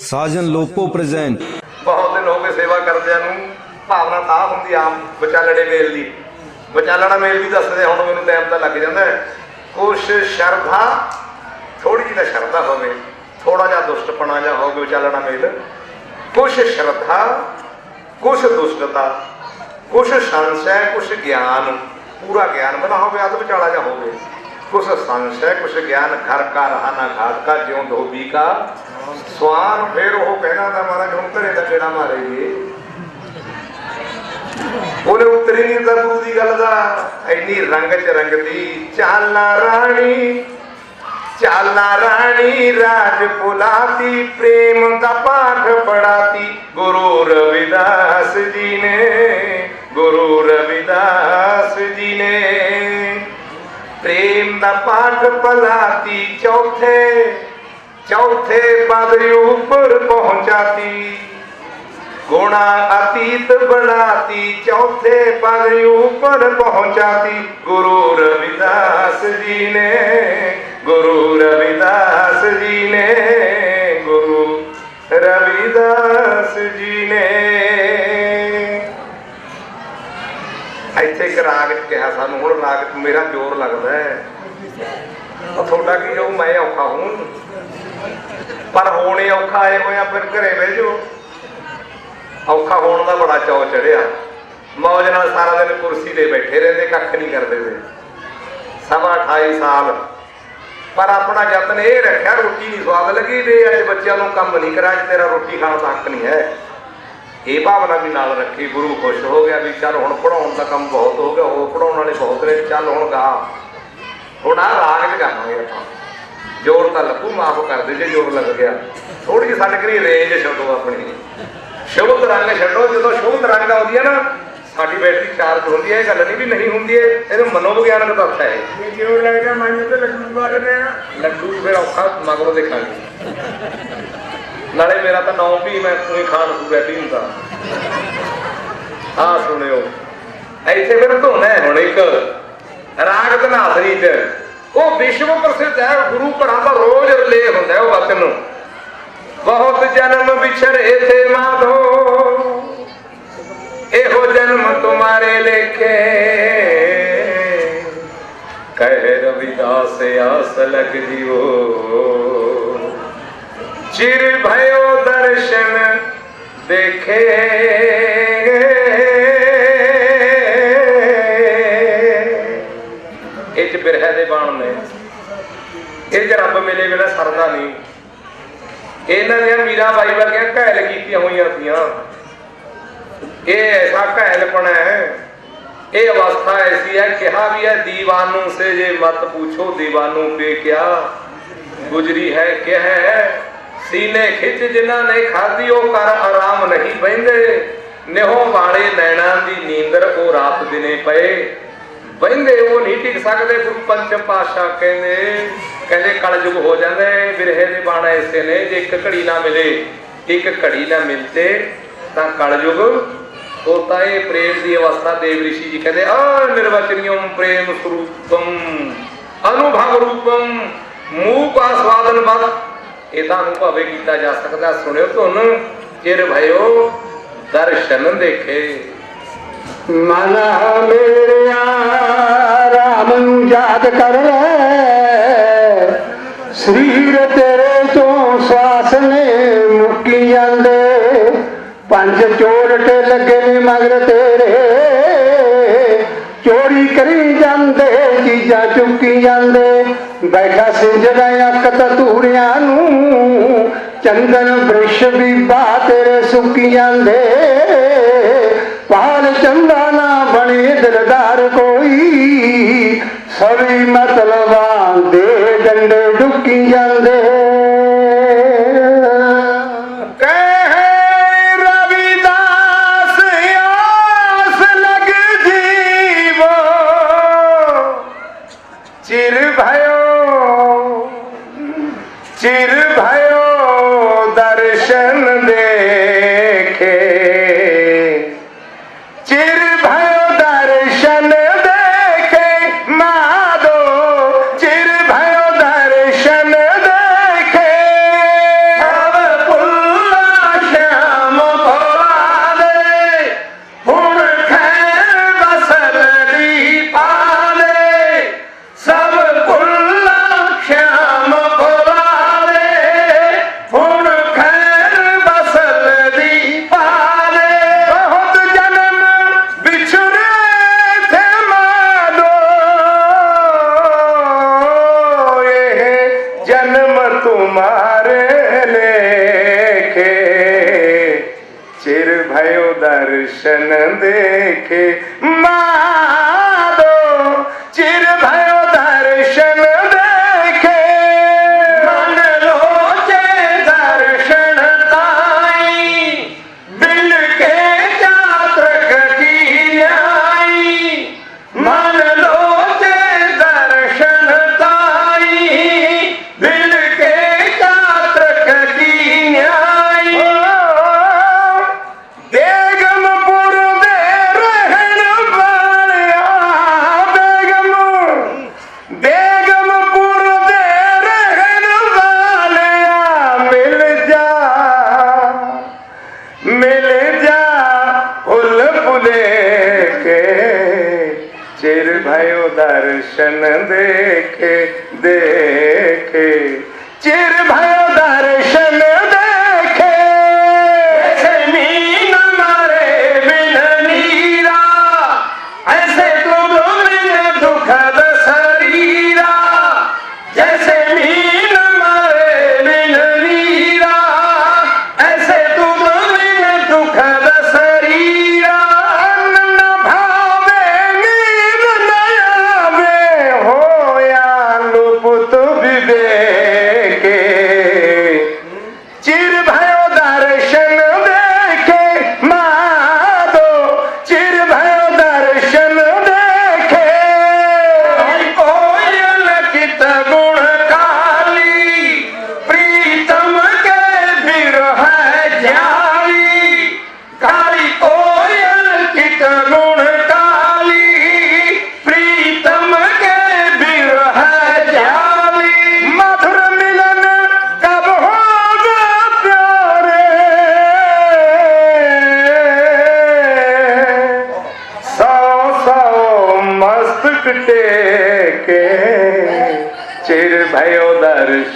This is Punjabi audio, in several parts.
ਸਾਜਨ ਲੋਪੋ ਪ੍ਰੈਜ਼ੈਂਟ। ਬਹੁਤ ਦਿਨ ਹੋ ਗਏ ਸੇਵਾ ਕਰਦਿਆਂ ਨੂੰ। ਭਾਵਨਾ ਤਾਂ ਹੁੰਦੀ ਆਮ ਵਿਚਾਲੜੇ ਮੇਲ ਦੀ। ਵਿਚਾਲੜਾ ਮੇਲ ਵੀ ਦੱਸਦੇ ਹੁਣ ਮੈਨੂੰ ਟਾਈਮ ਤਾਂ ਲੱਗ ਜਾਂਦਾ ਕੁਛ ਸ਼ਰਧਾ ਥੋੜੀ ਜਿਹੀ ਤਾਂ ਸ਼ਰਧਾ ਹੋਵੇ। ਥੋੜਾ ਜਿਹਾ ਦੁਸ਼ਟਪਣਾ ਜਿਹਾ ਹੋਵੇ ਵਿਚਾਲੜਾ ਮੇਲ। ਕੁਛ ਸ਼ਰਧਾ, ਕੁਛ ਦੁਸ਼ਟਤਾ, ਕੁਛ ਸੰਸ਼ੈ ਕੁਛ ਗਿਆਨ। ਪੂਰਾ ਗਿਆਨ ਬਣਾ ਹੋਵੇ, ਅਧ ਵਿਚਾਲਾ ਜਾ ਹੋਵੇ। ਕੁਛ ਸੰਸ਼ੈ ਕੁਛ ਗਿਆਨ ਘਰ ਕਾ ਰਹਾ ਨਾ ਘਾਟ ਕਾ, ਜਿਉਂ ਧੋਬੀ ਕਾ। ਸਵਾਨ ਫਿਰ ਉਹ ਕਹਿਣਾ ਤਾਂ ਮਹਾਰਾਜ ਹੁਣ ਘਰੇ ਦਾ ਕਿਹੜਾ ਮਾਰੇਗੇ ਉਹਨੇ ਉਤਰੀ ਨਹੀਂ ਤਾਂ ਗੁਰੂ ਦੀ ਗੱਲ ਦਾ। ਇੰਨੀ ਰੰਗ ਚ ਰੰਗਦੀ ਚਾਲਾ ਰਾਣੀ ਚਾਲਾ ਰਾਣੀ, ਰਾਜ ਪੁਲਾਤੀ ਪ੍ਰੇਮ ਦਾ ਪਾਠ ਪੜਾਤੀ। ਗੁਰੂ ਰਵਿਦਾਸ ਜੀ ਨੇ ਦਾ ਪਾਠ ਪਲਾਤੀ, ਚੌਥੇ ਚੌਥੇ ਪਦ ਉੱਪਰ ਪਹੁੰਚਾਤੀ। ਗੁਣਾ ਅਤੀਤ ਬਣਾਤੀ, ਚੌਥੇ ਪਦ ਉੱਪਰ ਪਹੁੰਚਾਤੀ। ਗੁਰੂ ਰਵਿਦਾਸ ਜੀ ਨੇ, ਗੁਰੂ ਰਵਿਦਾਸ ਜੀ ਨੇ, ਗੁਰੂ ਰਵਿਦਾਸ ਜੀ ਨੇ। ਇੱਥੇ ਇੱਕ ਰਾਗ ਕਿਹਾ ਸਾਨੂੰ, ਹੁਣ ਰਾਗ ਮੇਰਾ ਜ਼ੋਰ ਲੱਗਦਾ ਹੈ। ਉਹ ਤੁਹਾਡਾ ਕੀ ਜੋ ਮੈਂ ਔਖਾ ਹੂੰ ਪਰ ਹੋਣੇ ਔਖਾ ਆਏ ਹੋਇਆ ਫਿਰ ਘਰੇ ਬਹਿ ਜਾਓ। ਔਖਾ ਹੋਣ ਦਾ ਬੜਾ ਚੌ ਚੜਿਆ। ਮੌਜ ਨਾਲ ਸਾਰਾ ਦਿਨ ਕੁਰਸੀ ਤੇ ਬੈਠੇ ਰਹਿੰਦੇ, ਕੱਖ ਨਹੀਂ ਕਰਦੇ ਸੀ ਸਵਾ 28 ਸਾਲ। ਪਰ ਆਪਣਾ ਯਤਨ ਇਹ ਰੱਖਿਆ, ਰੋਟੀ ਨਹੀਂ ਸਵਾਦ ਲੱਗੀ ਵੀ। ਅੱਜ ਬੱਚਿਆਂ ਨੂੰ ਕੰਮ ਨਹੀਂ ਕਰਾਂ ਅੱਜ ਤੇਰਾ ਰੋਟੀ ਖਾਣ ਦਾ ਹੱਕ ਨਹੀਂ ਹੈ। ਇਹ ਭਾਵਨਾ ਵੀ ਨਾਲ ਰੱਖੀ, ਗੁਰੂ ਖੁਸ਼ ਹੋ ਗਿਆ ਵੀ ਚੱਲ ਹੁਣ ਪੜਾਉਣ ਦਾ ਕੰਮ ਬਹੁਤ ਹੋ ਗਿਆ ਹੋਰ ਪੜਾਉਣ ਵਾਲੇ ਬਹੁਤ ਨੇ, ਚੱਲ ਹੁਣ ਗਾ। ਹੁਣ ਆ ਰਾਗ ਚ ਗਾਵਾਂਗੇ ਆਪਾਂ। ਜੋਰ ਤਾਂ ਲੱਗੂ ਮਾਫ ਕਰ ਦੇ ਜੇ ਜੋਰ ਲੱਗ ਗਿਆ। ਥੋੜੀ ਜਿਹੀ ਸਾਡੇ ਕਰੀ ਰੇਂਜ ਛੱਡੋ ਆਪਣੀ। ਸ਼ੁਭ ਤਰੰਗ ਛੱਡੋ ਜਦੋਂ ਸ਼ੁਭ ਤਰੰਗ ਆਉਂਦੀ ਹੈ ਨਾ ਸਾਡੀ ਬੈਟਰੀ ਚਾਰਜ ਹੁੰਦੀ ਹੈ ਇਹ ਗੱਲ ਨਹੀਂ ਵੀ ਨਹੀਂ ਹੁੰਦੀ ਹੈ ਇਹਨੂੰ ਮਨੋਵਿਗਿਆਨਕ ਤੱਥ ਹੈ ਇਹ। ਜਿਉਂ ਲੱਗਦਾ ਮੈਨੂੰ ਤੇ ਲੱਡੂ ਫਿਰ ਔਖਾ ਮਗਰੋਂ ਦੇਖਾਂਗੇ। ਨਾਲੇ ਮੇਰਾ ਤਾਂ ਨਾਮ ਵੀ ਮੈਂ ਤੂੰ ਖਾਨ ਸੂ ਬੈਠੀ ਹੁੰਦਾ ਆ ਸੁਣਿਓ ਇੱਥੇ ਫਿਰ ਧੁਨ ਹੈ ਹੁਣ ਇੱਕ। ਰਾਗ ਧਨਾਸਰੀ ਚ ਉਹ ਵਿਸ਼ਵ ਪ੍ਰਸਿੱਧ ਹੈ, ਗੁਰੂ ਘਰਾਂ ਦਾ ਰੋਜ਼ ਰਿਲੇ ਹੁੰਦਾ ਉਹ ਵਚਨ ਨੂੰ। ਬਹੁਤ ਜਨਮ ਵਿਛੜੇ ਥੇ ਮਾਧੋ ਇਹੋ ਜਨਮ ਤੁਮਾਰੇ ਲੇਖੇ। ਕਹੇ ਰਵਿਦਾਸ ਆਸ ਲਗ ਜਿਓ ਚਿਰ ਭਇਓ ਦਰਸ਼ਨ ਦੇਖੇ। ਇਹ ਚ ਬਿਰਹਿ ਦੇ ਬਾਣ ਨੇ। ਇਹ ਜੇ ਰੱਬ ਮਿਲੇ ਬਿਨਾ ਸਰਦਾ ਨਹੀਂ। ਇਹਨਾਂ ਦੀਆਂ ਮੀਰਾ ਬਾਈ ਵਰਗੀਆਂ ਘਾਇਲ ਕੀਤੀਆਂ ਹੋਈਆਂ ਸੀਆਂ। ਇਹ ਐਸਾ ਘਾਇਲਪਣਾ ਹੈ। ਇਹ ਅਵਸਥਾ ਐਸੀ ਹੈ, ਕਿਹਾ ਵੀ ਹੈ, ਦੀਵਾਨੂ ਸੇ ਜੇ ਮਤ ਪੁੱਛੋ, ਦੀਵਾਨੂ ਪੇ ਕਿਆ ਗੁਜਰੀ ਹੈ ਕਿ ਹੈ? ਸੀਨੇ ਖਿੱਚ ਜਿਨ੍ਹਾਂ ਨੇ ਖਾਧੀ, ਉਹ ਕਰ ਆਰਾਮ ਨਹੀਂ ਬਹਿੰਦੇ। ਨਿਹੋ ਵਾਲੇ ਨੈਣਾ ਦੀ ਨੀਂਦਰ, ਉਹ ਰਾਤ ਦਿਨੇ ਪਏ। ਬਹਿੰਦੇ ਉਹ ਨਹੀਂ ਟਿਕ ਸਕਦੇ ਗੁਰੂ ਪੰਚਮ ਪਾਤਸ਼ਾਹ ਕਹਿੰਦੇ ਕਹਿੰਦੇ ਕਲਯੁਗ ਹੋ ਜਾਂਦਾ ਹੈ, ਬਿਰਹੇ ਦੇ ਬਾਣ ਐਸੇ ਨੇ, ਜੇ ਇੱਕ ਘੜੀ ਨਾ ਮਿਲੇ, ਇੱਕ ਘੜੀ ਨਾ ਮਿਲਤੇ, ਤਾਂ ਕਲਯੁਗ ਹੋਤਾ ਹੈ ਪ੍ਰੇਮ ਦੀ ਅਵਸਥਾ ਦੇਵ ਰਿਸ਼ੀ ਜੀ ਕਹਿੰਦੇ, ਆ ਨਿਰਵਚਨੀਯਮ ਪ੍ਰੇਮ ਸਰੂਪਮ ਅਨੁਭਵ ਰੂਪਮ ਮੂਹ ਕਾ ਸਵਾਦਨ ਬਦ ਇਹਦਾ ਅਨੁਭਵ ਕੀਤਾ ਜਾ ਸਕਦਾ, ਸੁਣਿਓ ਤੁਹਾਨੂੰ ਚਿਰ ਭਇਓ, ਦਰਸ਼ਨ ਦੇਖੇ। ਮਨ ਮੇਰਿਆ, ਰਾਮ ਨੂੰ ਯਾਦ ਕਰ ਲੈ। ਸਰੀਰ ਤੇਰੇ ਤੋਂ ਸਵਾਸ ਨੇ ਮੁੱਕੀ ਜਾਂਦੇ। ਪੰਜ ਚੋਰਟ ਲੱਗੇ ਨੇ ਮਗਰ ਤੇਰੇ। ਚੋਰੀ ਕਰੀ ਜਾਂਦੇ, ਚੀਜ਼ਾਂ ਚੁੱਕੀ ਜਾਂਦੇ। ਬੈਠਾ ਸਿੰਜਦਾ ਅੱਖ ਤੂੜਿਆਂ ਨੂੰ। ਚੰਦਨ ਬ੍ਰਿਸ਼ ਵੀ ਬਾ ਤੇਰੇ ਸੁੱਕੀ ਜਾਂਦੇ। ਪਾਲ ਚੰਦਾ ਨਾ ਬਣੇ ਦਿਲਦਾਰ ਕੋਈ। ਸਭੀ ਮਤਲਬ देखी கந்தே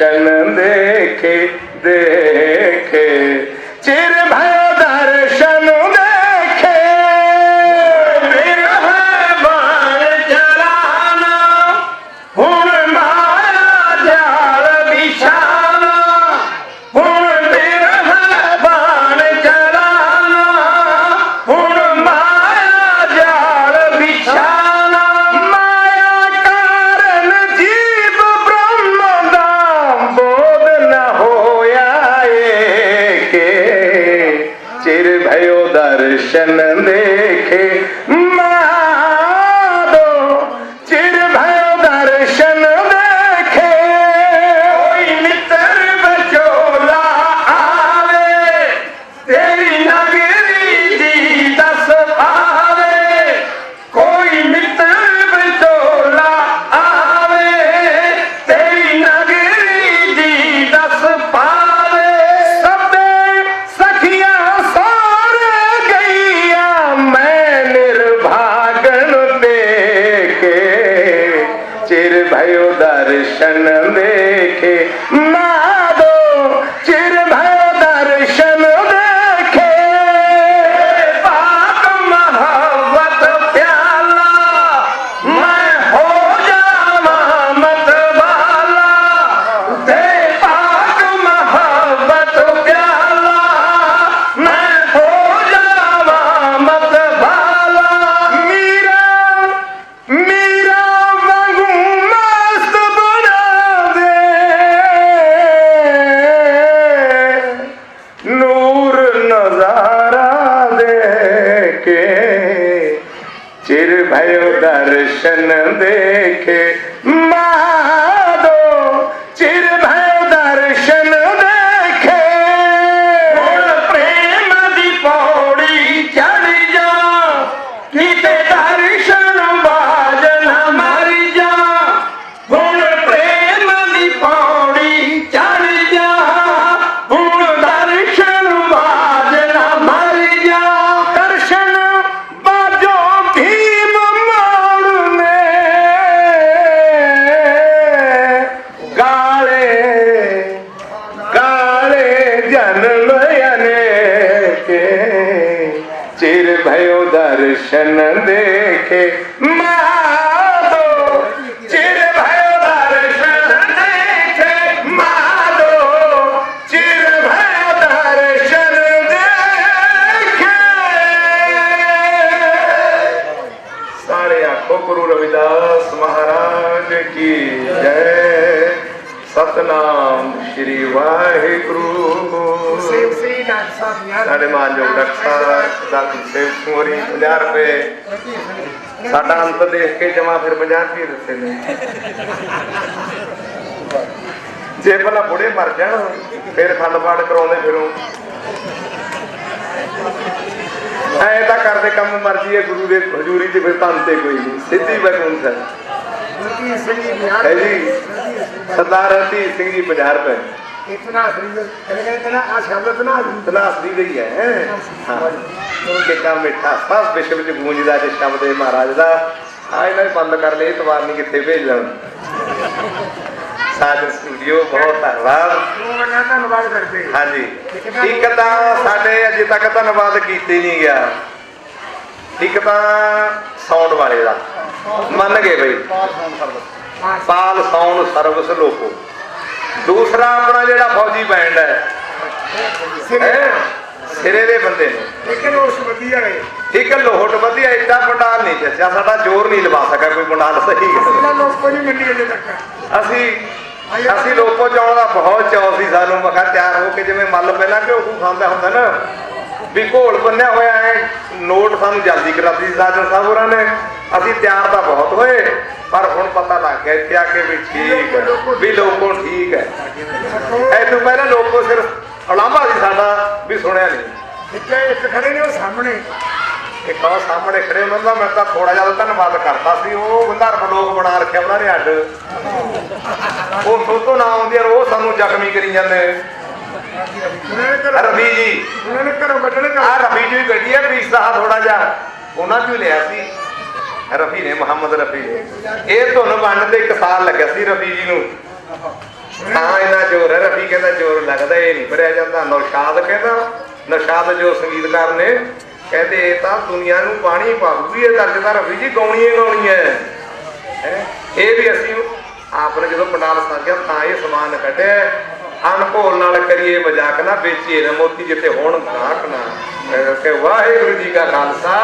टन देखे दर्शन देखे भयो दर्शन देखे भयो दर्शन देखे ਵਾਹਿਗੁਰੂ। ਸੇਵ ਸ੍ਰੀ ਡਾਕਟਰ ਸਾਹਿਬ ਯਾਰ। ਸਾਡੇ ਮਾਨਯੋਗ ਡਾਕਟਰ ਸਾਹਿਬ ਡਾਕਟਰ ਸੇਵ ਸੁਮਰੀ 50 ਰੁਪਏ। ਸਾਡਾ ਅੰਤ ਦੇਖ ਕੇ ਜਮਾ ਫਿਰ 50 ਰੁਪਏ ਦਿੱਤੇ ਨੇ। ਜੇ ਭਲਾ ਬੁੜੇ ਮਰ ਜਾਣ ਫਿਰ ਪਾਠ ਕਰਾਉਂਦੇ ਫਿਰੋਂ। ਐ ਤਾਂ ਕਰਦੇ ਕੰਮ ਮਰਜ਼ੀ ਹੈ ਗੁਰੂ ਦੇ ਹਜ਼ੂਰੀ 'ਚ ਫਿਰ ਧੰਨ ਤੇ ਕੋਈ ਨਹੀਂ। ਸਿੱਧੀ ਬੈਠੂਨ ਸਰ ਸਿੰਘ ਜੀ। ਸਰਦਾਰ ਰਣਜੀਤ ਸਿੰਘ ਜੀ 50 ਰੁਪਏ ਇਤਨਾ ਸ੍ਰੀ ਕਹਿੰਦੇ ਕਹਿੰਦੇ ਨਾ ਆ ਸ਼ਬਦ ਨਾ ਤਲਾਸ ਦੀ। ਗਈ ਹੈ ਹਾਂ। ਕਿੱਡਾ ਮਿੱਠਾ ਸਭ ਵਿਸ਼ਵ ਵਿੱਚ ਗੂੰਜਦਾ ਜੇ ਸ਼ਬਦ ਹੈ ਮਹਾਰਾਜ ਦਾ। ਆ ਇਹਨਾਂ ਨੇ ਬੰਦ ਕਰ ਲਏ ਇਤਵਾਰ ਨਹੀਂ ਕਿੱਥੇ ਭੇਜ ਲੈਣ ਸਾਜਨ ਸਟੂਡੀਓ ਬਹੁਤ ਧੰਨਵਾਦ। ਕਰਦੇ। ਹਾਂਜੀ। ਇੱਕ ਤਾਂ ਸਾਡੇ ਅਜੇ ਤੱਕ ਧੰਨਵਾਦ ਕੀਤੇ ਨਹੀਂ ਗਿਆ। ਇੱਕ ਤਾਂ ਸਾਊਂਡ ਵਾਲੇ ਦਾ। ਮੰਨ ਗਏ ਬਈ। ਪਾਲ ਸਾਊਂਡ ਸਰਵਿਸ ਲੋਕੋ। ਦੂਸਰਾ ਆਪਣਾ ਜਿਹੜਾ ਫੌਜੀ ਬੈਂਡ ਹੈ? ਸਿਰੇ ਦੇ ਬੰਦੇ ਨੇ। ਲੇਕਿਨ ਉਸ ਵਧੀਆ ਹੈ। ਹੈ ਲੋਹਟ ਵਧੀਆ ਏਡਾ ਪੰਡਾਲ ਨਹੀਂ ਚੱਸਿਆ ਸਾਡਾ ਜ਼ੋਰ ਨਹੀਂ ਲਵਾ ਸਕਿਆ ਕੋਈ ਪੰਡਾਲ ਸਹੀ ਇਹਨਾਂ ਲੋਕ ਕੋਈ ਨਹੀਂ ਮੰਨੀ ਅਜੇ ਤੱਕ। ਅਸੀਂ ਅਸੀਂ ਲੋਕੋ ਜਾਣ ਦਾ ਬਹੁਤ ਚਾਅ ਸੀ ਸਾਨੂੰ। ਮੈਂ ਕਿਹਾ ਤਿਆਰ ਹੋ ਕੇ ਜਿਵੇਂ ਮੱਲ ਪਹਿਲਾਂ ਘੂ ਖਾਂਦਾ ਹੁੰਦਾ ਨਾ। ਵੀ ਘੋਲ ਬੰਨਿਆ ਹੋਇਆ ਹੈ। ਨੋਟ ਸਾਨੂੰ ਜਲਦੀ ਕਰਾਤੀ ਸੀ ਸਾਜਨ ਸਾਹਿਬ ਹੋਰਾਂ ਨੇ। ਅਸੀਂ ਤਿਆਰ ਤਾਂ ਬਹੁਤ ਹੋਏ ਪਰ ਹੁਣ ਪਤਾ ਲੱਗ ਗਿਆ ਇੱਥੇ ਆ ਕੇ ਵੀ ਠੀਕ ਹੈ ਵੀ ਲੋਕੋ ਠੀਕ ਹੈ। ਐ ਤੋਂ ਪਹਿਲਾਂ ਲੋਕੋ ਸਿਰਫ ਉਲਾਂਭਾ ਸੀ ਸਾਡਾ ਵੀ ਸੁਣਿਆ ਨਹੀਂ। ਇੱਕ ਇੱਕ ਖੜੇ ਨੇ ਉਹ ਸਾਹਮਣੇ। ਇੱਕ ਉਹ ਸਾਹਮਣੇ ਖੜੇ ਉਹਨਾਂ ਦਾ ਮੈਂ ਤਾਂ ਥੋੜਾ ਜਿਹਾ ਧੰਨਵਾਦ ਕਰਤਾ ਸੀ। ਉਹ ਬੰਦਾਰ ਲੋਕ ਬਣਾ ਰੱਖਿਆ ਉਹਨਾਂ ਨੇ ਅੱਡ। ਉਹ ਸੋਤੋ ਨਾ ਆਉਂਦੀ ਉਹ ਸਾਨੂੰ ਜ਼ਖਮੀ ਕਰੀ ਜਾਂਦੇ। ਰਵੀ ਜੀ। ਉਹਨਾਂ ਨੇ ਘਰੋਂ ਕੱਢਣੇ ਆ ਰਫੀ ਜੀ ਵੀ ਗੱਡੀ ਹੈ ਪੀਸਦਾ ਥੋੜਾ ਜਿਹਾ। ਉਹਨਾਂ ਚੋਂ ਲਿਆ ਸੀ। ਰਫੀ ਨੇ ਮੁਹੰਮਦ ਰਫੀ ਇਹ ਧੁਨ ਬਣਨ ਤੇ ਇੱਕ ਸਾਲ ਲੱਗਿਆ ਸੀ ਰਫੀ ਜੀ ਨੂੰ। ਹਾਂ ਇਹਨਾਂ ਜ਼ੋਰ ਹੈ। ਰਫੀ ਕਹਿੰਦਾ ਜ਼ੋਰ ਲੱਗਦਾ ਇਹ ਨਹੀਂ ਭਰਿਆ ਜਾਂਦਾ। ਨੌਸ਼ਾਦ ਕਹਿੰਦਾ ਨੌਸ਼ਾਦ ਜੋ ਸੰਗੀਤਕਾਰ ਨੇ ਕਹਿੰਦੇ ਇਹ ਤਾਂ ਦੁਨੀਆ ਨੂੰ ਪਾਣੀ ਪਾਉਗੀ ਇਹ ਦਰਜ ਤਾਂ ਰਫੀ ਜੀ ਗਾਉਣੀ ਹੀ ਗਾਉਣੀ ਹੈ। ਹੈਂ? ਇਹ ਵੀ ਅਸੀਂ ਆਪ ਨੇ ਜਦੋਂ ਪੰਡਾਲ ਸਾਜਿਆ ਤਾਂ ਇਹ ਸਮਾਨ ਕੱਢਿਆ। ਅਨਕੋਲ ਨਾਲ ਕਰੀਏ ਮਜ਼ਾਕ ਨਾ, ਵੇਚੀਏ ਨਾ ਮੋਤੀ ਜਿੱਥੇ ਹੋਣ ਗਾਹਕ ਨਾ। ਕਿ ਵਾਹਿਗੁਰੂ ਜੀ ਕਾ ਖਾਲਸਾ,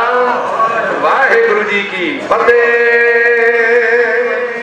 ਵਾਹਿਗੁਰੂ ਜੀ ਕੀ ਫਤਿਹ।